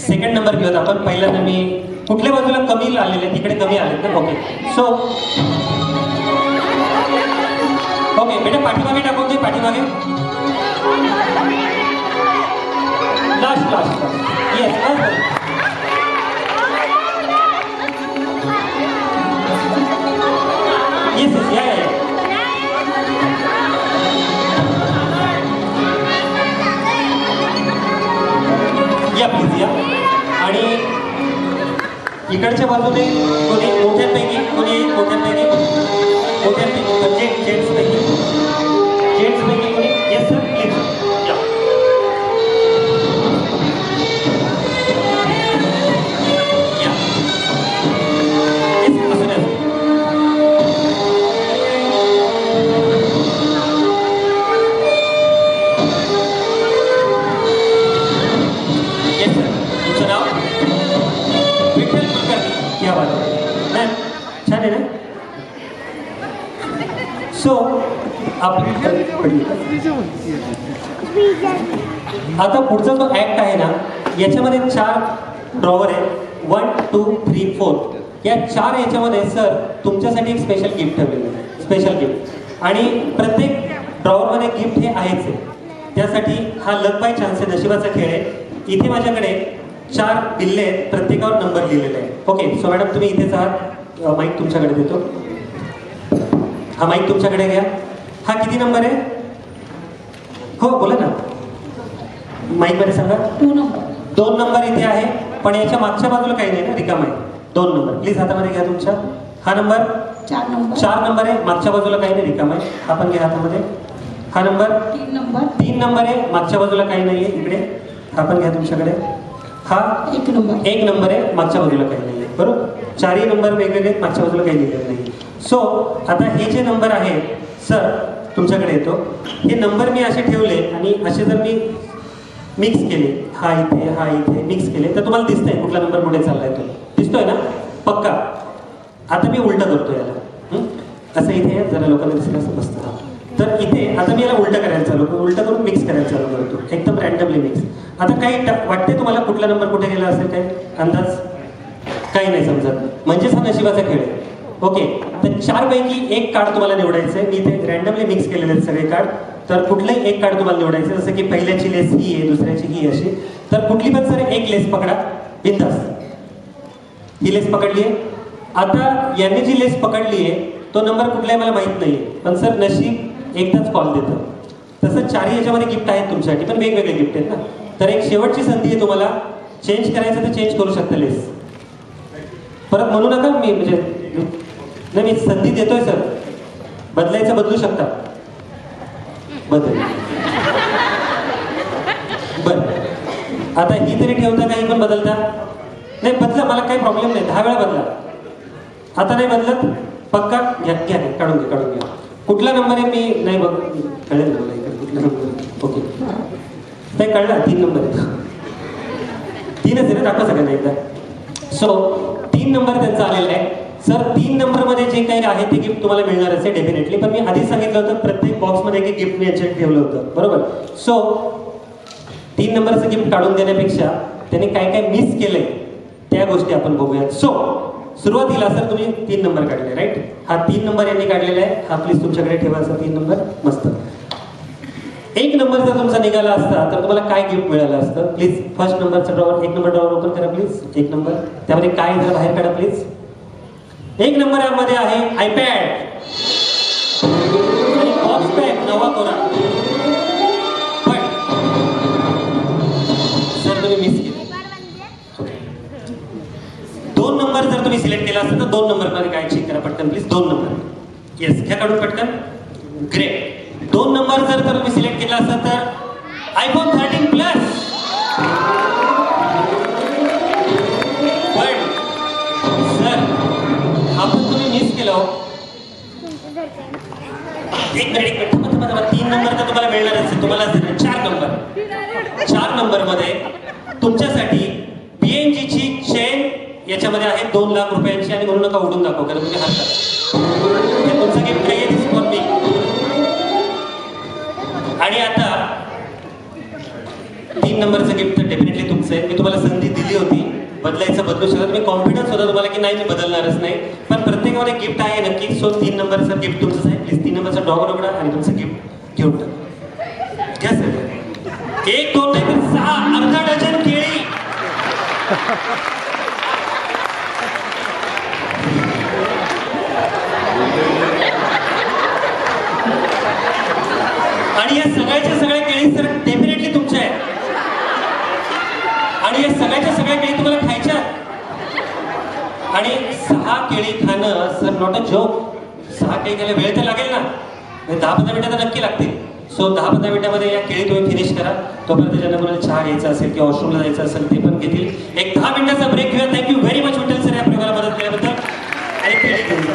Second number घेऊयात आपण पहिल्यांदा मी कुठल्या बाजूला कमी आलेले तिकडे कमी आलेत ना? ओके सो ओके बेटा पाठीमागे टाकून दे पाठीमागे. Obrigado, Valdir. आता पुढचा जो ऍक्ट आहे ना याच्यामध्ये चार ड्रॉवर आहे. वन टू थ्री फोर या चार याच्यामध्ये सर तुमच्यासाठी एक स्पेशल गिफ्ट ठेवलेलं आहे. स्पेशल गिफ्ट आणि प्रत्येक ड्रॉवरमध्ये गिफ्ट हे आहेच आहे. त्यासाठी हा लक बाय चान्स आहे नशिबाचा खेळ आहे. इथे माझ्याकडे चार बिल्ले आहेत. प्रत्येकावर नंबर लिहिलेले आहे ओके सो मॅडम तुम्ही इथेच आहात. माईक तुमच्याकडे देतो. हा माईक तुमच्याकडे घ्या. हा किती नंबर आहे? हो बोला ना. मध्ये सांगा. To number. दोन नंबर इथे आहे पण याच्या मागच्या बाजूला काही नाही ना रिकाम आहे. दोन नंबर. प्लीज हातामध्ये घ्या तुमच्या हा नंबर? चार नंबर. चार नंबर आहे. मागच्या बाजूला काही नाही रिकाम आहे. हा पण घ्या हातामध्ये. हा नंबर? तीन नंबर. तीन नंबर आहे. मागच्या बाजूला काही नाही आहे. इकडे. हा पण घ्या तुमच्याकडे. हा? एक नंबर. एक नंबर आहे. मागच्या बाजूला काही नाही आहे. बरोबर? चारही नंबर वेगवेगळे आहेत. मागच्या बाजूला काही लिहिलेलं नाही. सो आता हे जे नंबर आहे सर तुमच्याकडे येतो. हे नंबर मी असे ठेवले आणि असे जर मी मिक्स केले हा इथे हा इथे मिक्स केले तर तुम्हाला दिसतंय कुठला नंबर कुठे चाललाय तो. दिसतोय ना? पक्का. आता मी उलट करतो याला. असं इथे जरा लोकांना दिसलं असं मस्त तर इथे आता मी याला उलट करायला चालू करतो. उलट करून मिक्स करायला चालू करतो. एकदम रॅन्डमली मिक्स आता काही वाटते तुम्हाला कुठला नंबर कुठे गेला असेल काही? अंदाज? काही नाही समजत. म्हणजेच हा नशिबाचा खेळ आहे. ओके तर चार पैकी एक कार्ड तुम्हाला निवडायचं आहे मी इथे रॅन्डमली मिक्स केलेले आहेत सगळे कार्ड तर कुठलंही एक कार्ड तुम्हाला निवडायचं जसं की पहिल्याची लेस ही आहे दुसऱ्याची ही अशी. तर कुठली पण सर एक लेस पकडा. बिंदास ही लेस पकडली आहे. आता यांनी जी लेस पकडली आहे तो नंबर कुठलाही मला माहीत आहे पण सर नशीब एकदाच कॉल देतं. तसं चारही याच्यामध्ये गिफ्ट आहेत तुमच्यासाठी पण वेगवेगळे गिफ्ट आहेत ना. तर एक शेवटची संधी आहे तुम्हाला. चेंज करायचं तर चेंज करू शकता लेस परत म्हणू नका मी म्हणजे नाही मी संधी देतोय सर. बदलायचं बदलू शकता. बदल. बर. आता ही तरी ठेवता काही पण बदलता? नाही बदला मला काही प्रॉब्लेम नाही. दहा वेळा बदला. आता नाही बदलत? पक्का? घ्या घ्या काढून घ्या काढून घ्या. कुठला नंबर आहे? मी नाही बघ. कळेल ना मला कुठला नंबर ओके नाही कळला? तीन नंबर आहे तीनच आहे ना? दाखवा सगळ्यांना एकदा. सो तीन नंबर त्यांचा आलेला आहे. सर तीन नंबरमध्ये जे काही आहे ते गिफ्ट तुम्हाला मिळणारच आहे डेफिनेटली पण मी आधीच सांगितलं होतं प्रत्येक बॉक्समध्ये एक गिफ्ट मी याच्यात ठेवलं होतं. बरोबर? सो तीन नंबरचं गिफ्ट काढून देण्यापेक्षा त्यांनी काय काय मिस केलंय त्या गोष्टी आपण बघूयात. सो सुरुवातीला सर तुम्ही तीन नंबर काढले राईट हा तीन नंबर यांनी काढलेला आहे. हा प्लीज तुमच्याकडे ठेवायचा तीन नंबर. मस्त. एक नंबर जर तुमचा निघाला असता तर तुम्हाला काय गिफ्ट मिळालं असतं? प्लीज फर्स्ट नंबरचा ड्रॉवर एक नंबर ड्रॉवर ओपन करा प्लीज एक नंबर. त्यामध्ये काय जरा बाहेर काढा प्लीज एक नंबर यामध्ये आहे आयपॅड आणि बॉक्स पॅक नवा कोरा. पण सर तुम्ही मिस केले. दोन नंबर जर तुम्ही सिलेक्ट केला असेल तर दोन नंबरमध्ये काय चेक करा पटकन प्लीज दोन नंबर. येस घ्या काढून पटकन. ग्रेट दोन नंबर जर तर तुम्ही सिलेक्ट केला असेल तर आयफोन थर्टीन प्लस तुम्हाला चार नंबर चार नंबरमध्ये तुमच्यासाठी पीएनजी ची चेन याच्यामध्ये आहे दोन लाख रुपयांची आणि म्हणून नका उडून दाखव कारण तुम्ही हरतात तुमचं गिफ्ट नाहीये दिस फॉर मी आणि आता तीन नंबरचं गिफ्ट तर डेफिनेटली तुमचं आहे. मी तुम्हाला संधी दिली होती. बदलायचं बदलू शकत मी कॉन्फिडन्स होता तुम्हाला की नाही मी बदलणारच नाही. पण प्रत्येकामध्ये गिफ्ट आहे नक्की. सो तीन नंबरचं गिफ्ट तुमचं आहे. प्लीज तीन नंबरचा डॉग उघडा आणि तुमचं गिफ्ट घेऊन टाका. घ्या सर एक दोन नाही तर सहा अर्धा डझन केळी. आणि या सगळ्याच्या सगळ्या केळी सर डेफिनेटली तुमच्या आहेत. आणि या सगळ्याच्या सगळ्या केळी तुम्हाला खायच्या आणि सहा केळी खाणं सर नॉट अ जोक सहा केळी खायला वेळ तर लागेल ना. दहा पंधरा मिनिटं तर नक्की लागतील. सो दहा पंधरा मिनिटामध्ये या केळी तुम्ही फिनिश करा. तोपर्यंत ज्यांना कोणाला चहा घ्यायचा असेल किंवा वॉशरूमला जायचं असेल ते पण घेतील. एक दहा मिनिटाचा ब्रेक घेऊया. Thank you very much Vitthal sir या प्रयोगाला मदत केल्याबद्दल. आणि केळी घेऊन